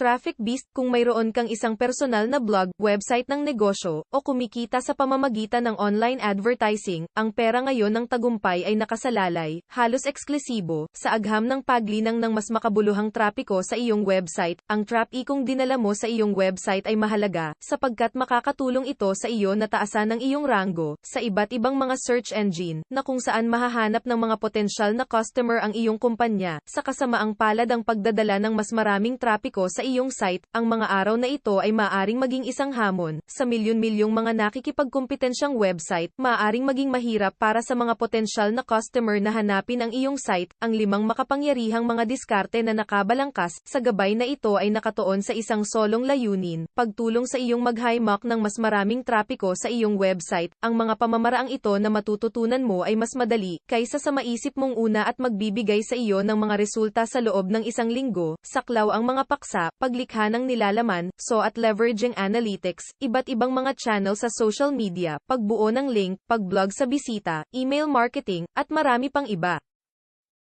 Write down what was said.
Traffic Beast kung mayroon kang isang personal na blog, website ng negosyo, o kumikita sa pamamagitan ng online advertising, ang pera ngayon ng tagumpay ay nakasalalay, halos eksklusibo, sa agham ng paglinang ng mas makabuluhang trapiko sa iyong website. Ang traffic kung dinala mo sa iyong website ay mahalaga, sapagkat makakatulong ito sa iyo na taasan ng iyong rango, sa iba't ibang mga search engine, na kung saan mahahanap ng mga potensyal na customer ang iyong kumpanya, sa kasamaang palad ang pagdadala ng mas maraming trapiko sa iyong site, ang mga araw na ito ay maaring maging isang hamon. Sa milyon-milyong mga nakikipagkompetensyang website, maaring maging mahirap para sa mga potensyal na customer na hanapin ang iyong site. Ang limang makapangyarihang mga diskarte na nakabalangkas sa gabay na ito ay nakatuon sa isang solong layunin, pagtulong sa iyong mag-highmark ng mas maraming trapiko sa iyong website. Ang mga pamamaraang ito na matututunan mo ay mas madali kaysa sa maisip mong una at magbibigay sa iyo ng mga resulta sa loob ng isang linggo. Saklaw ang mga paksa, paglikha ng nilalaman, so at leveraging analytics, iba't ibang mga channel sa social media, pagbuo ng link, pagblog sa bisita, email marketing, at marami pang iba.